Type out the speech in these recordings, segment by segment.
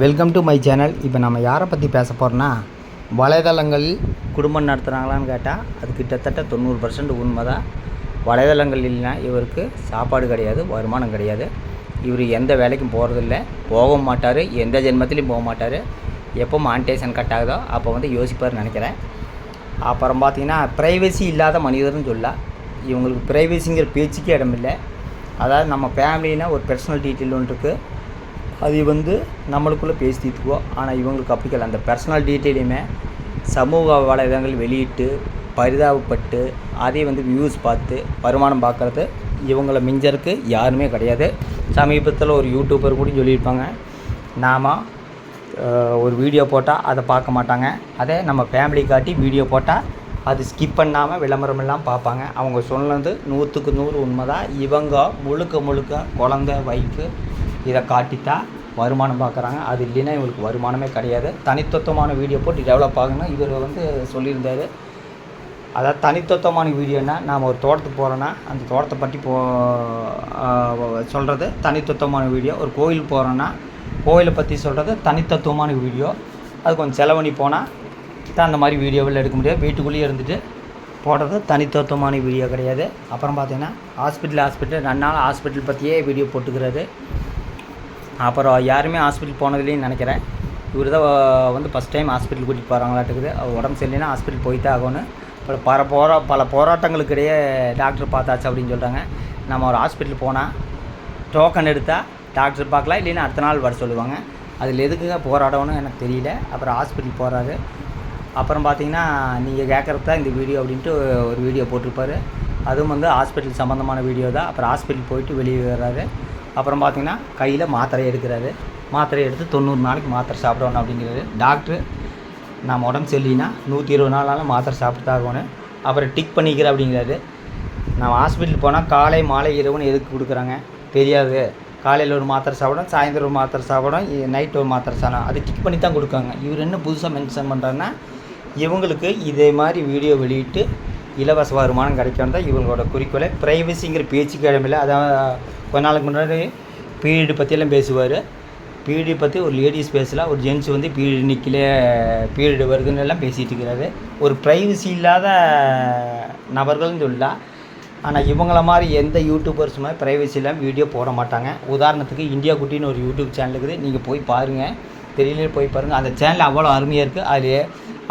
Welcome to my channel இப்போ நம்ம யாரை பற்றி பேச போகிறோன்னா வலைதளங்களில் குடும்பம் நடத்துகிறாங்களான்னு கேட்டால் அது கிட்டத்தட்ட தொண்ணூறு பர்சன்ட் உண்மை தான் வலைதளங்கள் இல்லைன்னா இவருக்கு சாப்பாடு கிடையாது வருமானம் கிடையாது. இவர் எந்த வேலைக்கும் போகிறதில்ல போகவும் மாட்டார் எந்த ஜென்மத்திலையும் போக மாட்டார். எப்போ மானிட்டேஷன் கட் ஆகுதோ அப்போ வந்து யோசிப்பார் நினைக்கிறேன். அப்புறம் பார்த்தீங்கன்னா ப்ரைவசி இல்லாத மனிதர்னு சொல்லலாம் இவங்களுக்கு ப்ரைவசிங்கிற பேச்சுக்கே இடமில்லை. அதாவது நம்ம ஃபேமிலினா ஒரு பர்சனல் டீட்டெயில் ஒன்று இருக்குது அது வந்து நம்மளுக்குள்ளே பேசி தீர்த்துக்குவோம் ஆனால் இவங்களுக்கு அப்படி கிடையாது அந்த பர்சனல் டீட்டெயிலையுமே சமூக வலைதளங்கள் வெளியிட்டு பரிதாபப்பட்டு அதே வந்து வியூஸ் பார்த்து வருமானம் பார்க்குறது இவங்கள மிஞ்சருக்கு யாருமே கிடையாது. சமீபத்தில் ஒரு யூடியூபர் கூட சொல்லியிருப்பாங்க. நாம ஒரு வீடியோ போட்டால் அதை பார்க்க மாட்டாங்க. அதே நம்ம ஃபேமிலி காட்டி வீடியோ போட்டால் அது ஸ்கிப் பண்ணாமல் விளம்பரம் எல்லாம் பார்ப்பாங்க. அவங்க சொன்னது நூற்றுக்கு நூறு உண்மை தான் இவங்க முழுக்க முழுக்க குழந்த வைஃபு இதை காட்டித்தான் வருமானம் பார்க்குறாங்க. அது இல்லைன்னா இவங்களுக்கு வருமானமே கிடையாது. தனித்தத்துவமான வீடியோ போட்டு டெவலப் ஆகணும் இவர் வந்து சொல்லியிருந்தார். அதாவது தனித்தத்துவமான வீடியோன்னா நாம் ஒரு தோட்டத்துக்கு போகிறோன்னா அந்த தோட்டத்தை பற்றி போ சொல்கிறது தனித்தத்துவமான வீடியோ. ஒரு கோயில் போகிறோன்னா கோயிலை பற்றி சொல்கிறது தனித்தத்துவமான வீடியோ. அது கொஞ்சம் செலவணி போனால் தான் அந்த மாதிரி வீடியோவில் எடுக்க முடியாது. வீட்டுக்குள்ளேயே இருந்துட்டு போடுறது தனித்தத்துவமான வீடியோ கிடையாது. அப்புறம் பார்த்தீங்கன்னா ஹாஸ்பிட்டல் ஹாஸ்பிட்டல் ரெண்டு நாள் ஹாஸ்பிட்டல் பற்றியே வீடியோ போட்டுக்கிறாரு அப்புறம் யாருமே ஹாஸ்பிட்டல் போனதுலேயும் நினைக்கிறேன். இவர் தான் வந்து ஃபஸ்ட் டைம் ஹாஸ்பிட்டல் கூட்டிகிட்டு போகிறாங்களாட்டுக்குது அவர் உடம்பு சரியில்லைன்னா ஹாஸ்பிட்டல் போய் தான் ஆகணும். பல பல போரா பல போராட்டங்களுக்கிடையே டாக்டர் பார்த்தாச்சு அப்படின்னு சொல்கிறாங்க நம்ம ஒரு ஹாஸ்பிட்டல் போனால் டோக்கன் எடுத்தால் டாக்டர் பார்க்கலாம் இல்லைன்னா அடுத்த நாள் வர சொல்லுவாங்க. அதில் எதுக்குங்க போராடணும்னு எனக்கு தெரியல. அப்புறம் ஹாஸ்பிட்டல் போகிறாரு அப்புறம் பார்த்தீங்கன்னா நீங்கள் கேட்குறது தான் இந்த வீடியோ அப்படின்ட்டு ஒரு வீடியோ போட்டிருப்பாரு. அதுவும் வந்து ஹாஸ்பிட்டல் சம்மந்தமான வீடியோ தான். அப்புறம் ஹாஸ்பிட்டல் போயிட்டு வெளியே வர்றாரு. அப்புறம் பார்த்திங்கன்னா கையில் மாத்திரை எடுக்கிறாரு. மாத்திரை எடுத்து தொண்ணூறு நாளைக்கு மாத்திரை சாப்பிடணும் அப்படிங்கிறது டாக்டரு நம்ம உடம்பு சரியில்லைன்னா நூற்றி இருபது நாளாலும் மாத்திரை சாப்பிட்டு தான் ஆகணும். அப்புறம் டிக் பண்ணிக்கிற அப்படிங்கிறாரு. நம்ம ஹாஸ்பிட்டல் போனால் காலை மாலை இரவுன்னு எதுக்கு கொடுக்குறாங்க? தெரியாது. காலையில் ஒரு மாத்திரை சாப்பிடும் சாயந்தரம் ஒரு மாத்திரை சாப்பிடும் நைட் ஒரு மாத்திரை சாப்பிடும் அது டிக் பண்ணி தான் கொடுக்காங்க இவர் என்ன புதுசாக மென்ஷன் பண்ணுறாருன்னா இவங்களுக்கு இதே மாதிரி வீடியோ வெளியிட்டு இலவச வருமானம் கிடைக்கணும் தான் இவங்களோட குறிக்கோளை. ப்ரைவசிங்கிற பேச்சுக்கு இடமில்லை அதான் கொஞ்ச நாளுக்கு முன்னாடி பீரியடு பற்றியெல்லாம் பேசுவார். பீரியடு பற்றி ஒரு லேடிஸ் பேசலாம் ஒரு ஜென்ஸ் வந்து பீரியடு நிற்கல பீரியடு வருதுன்னு எல்லாம் பேசிகிட்டு இருக்கிறாரு. ஒரு ப்ரைவசி இல்லாத நபர்கள்னு சொல்லலாம் ஆனால் இவங்கள மாதிரி எந்த யூடியூபர்ஸுமே ப்ரைவசி இல்லாமல் வீடியோ போட மாட்டாங்க. உதாரணத்துக்கு இந்தியா குட்டின்னு ஒரு யூடியூப் சேனல் இருக்குது. நீங்கள் போய் பாருங்கள் தெரியலே போய் பாருங்கள் அந்த சேனல் அவ்வளோ அருமையாக இருக்குது அதிலே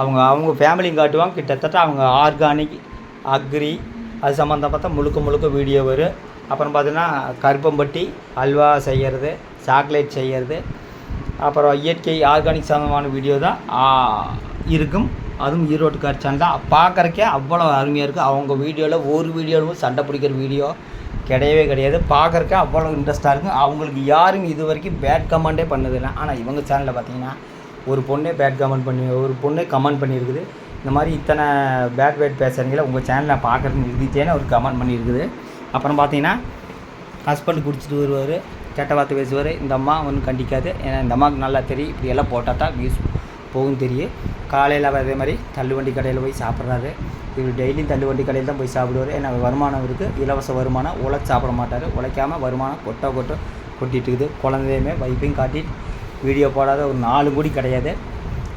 அவங்க அவங்க ஃபேமிலியும் காட்டுவாங்க. கிட்டத்தட்ட அவங்க ஆர்கானிக் அக்ரி அது சம்மந்தம் பார்த்தா முழுக்க முழுக்க வீடியோ வரும். அப்புறம் பார்த்தீங்கன்னா கருப்பம்பட்டி அல்வா செய்கிறது சாக்லேட் செய்கிறது அப்புறம் இயற்கை ஆர்கானிக் சம்மந்தமான வீடியோ தான் இருக்கும். அதுவும் ஈரோட்டுக்கார் சேனல் தான். பார்க்குறக்கே அவ்வளோ அருமையாக இருக்குது அவங்க வீடியோவில் ஒரு வீடியோவும் சண்டை பிடிக்கிற வீடியோ கிடையவே கிடையாது. பார்க்குறக்கே அவ்வளோ இன்ட்ரெஸ்ட்டாக இருக்கும். அவங்களுக்கு யாரும் இது வரைக்கும் பேட் கமெண்ட்டே பண்ணதில்லை. ஆனால் இவங்க சேனலில் பார்த்தீங்கன்னா ஒரு பொண்ணே பேட் கமெண்ட் பண்ணி ஒரு பொண்ணே கமெண்ட் பண்ணியிருக்குது. இந்த மாதிரி இத்தனை பேட் பேட் பேசுகிறீங்களா உங்கள் சேனலில் பார்க்குறதுன்னு இருந்துச்சேன்னு ஒரு கமெண்ட் பண்ணியிருக்குது. அப்புறம் பார்த்தீங்கன்னா ஹஸ்பண்ட் குடிச்சிட்டு வருவார் கெட்ட வார்த்தை பேசுவார் இந்த அம்மா ஒன்றும் கண்டிக்காது. ஏன்னா இந்த அம்மாவுக்கு நல்லா தெரியும். இப்படி எல்லாம் போட்டால் தான் வியூஸ் போகும் தெரியும். காலையில் அதே மாதிரி தள்ளுவண்டி கடையில் போய் சாப்பிட்றாரு. இவர் டெய்லியும் தள்ளுவண்டி கடையில் தான் போய் சாப்பிடுவார். ஏன்னா வருமானம் இருக்குது இலவச வருமானம் உழைச்சி சாப்பிட மாட்டார். உழைக்காமல் வருமானம் கொட்டோ கொட்டோ கொட்டிகிட்டு இருக்குது. குழந்தையுமே வைப்பையும் காட்டி வீடியோ போடாத ஒரு நாலு கூடி கிடையாது.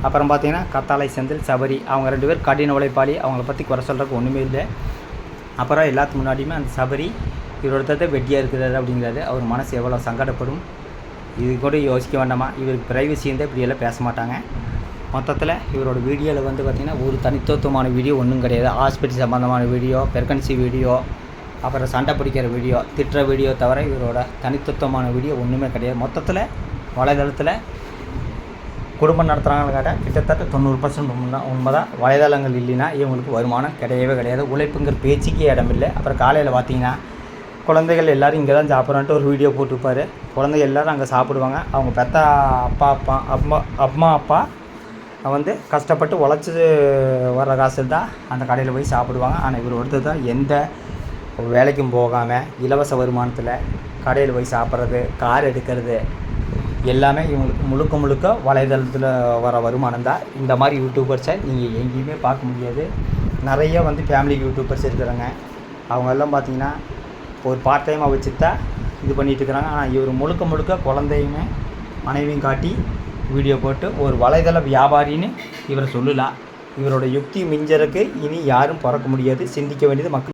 அப்புறம் பார்த்தீங்கன்னா கத்தாழை செந்தில் சபரி அவங்க ரெண்டு பேர் கடின உழைப்பாளி. அவங்கள பற்றி குறை சொல்கிறதுக்கு ஒன்றுமே இல்லை. அப்புறம் எல்லாத்துக்கு முன்னாடியுமே அந்த சபரி இவரோட வெட்டியாக இருக்கிறாரு அப்படிங்கிறாரு. அவர் மனசு எவ்வளோ சங்கடப்படும்? இது கூட யோசிக்க வேண்டாமா? இவருக்கு ப்ரைவசி இருந்தால் இப்படியெல்லாம் பேச மாட்டாங்க. மொத்தத்தில் இவரோட வீடியோவில் வந்து பார்த்திங்கன்னா ஒரு தனித்துவமான வீடியோ ஒன்றும் கிடையாது. ஹாஸ்பிட்டல் சம்மந்தமான வீடியோ பெர்கன்சி வீடியோ அப்புறம் சண்டை பிடிக்கிற வீடியோ திட்டுற வீடியோ தவிர இவரோட தனித்துவமான வீடியோ ஒன்றுமே கிடையாது. மொத்தத்தில் வலைதளத்தில் குடும்பம் நடத்துகிறாங்கன்னு கேட்டால் கிட்டத்தட்ட தொண்ணூறு பர்சன்ட் உண்மை உண்மை தான் வலைதளங்கள் இல்லைன்னா இவங்களுக்கு வருமானம் கிடையவே கிடையாது. உழைப்புங்கிற பேச்சுக்கே இடமில்லை அப்புறம் காலையில் பார்த்தீங்கன்னா குழந்தைகள் எல்லோரும் இங்கே தான் சாப்பிட்றான்ட்டு ஒரு வீடியோ போட்டுருப்பாரு. குழந்தைகள் எல்லோரும் அங்கே சாப்பிடுவாங்க. அவங்க பெத்த அப்பா அப்பா அம்மா அம்மா அப்பா வந்து கஷ்டப்பட்டு உழைச்சி வர்ற காசு தான் அந்த கடையில் போய் சாப்பிடுவாங்க. ஆனால் இவர் ஒருத்தர் தான் எந்த வேலைக்கும் போகாமல் இலவச வருமானத்தில் கடையில் போய் சாப்பிட்றது கார் எடுக்கிறது எல்லாமே இவங்களுக்கு முழுக்க முழுக்க வலைதளத்தில் வர வருமானம் தான். இந்த மாதிரி யூடியூபர்ஸை நீங்கள் எங்கேயுமே பார்க்க முடியாது. நிறைய வந்து ஃபேமிலி யூடியூபர்ஸ் இருக்கிறாங்க. அவங்க எல்லாம் பார்த்தீங்கன்னா ஒரு பார்ட் டைமாக வச்சு தான் இது பண்ணிகிட்டு இருக்கிறாங்க. ஆனால் இவர் முழுக்க முழுக்க குழந்தையுமே மனைவியும் காட்டி வீடியோ போட்டு ஒரு வலைதள வியாபாரின்னு இவரை சொல்லலாம். இவரோட யுக்தி மிஞ்சருக்கு இனி யாரும் பிறக்க முடியாது. சிந்திக்க வேண்டியது மக்கள்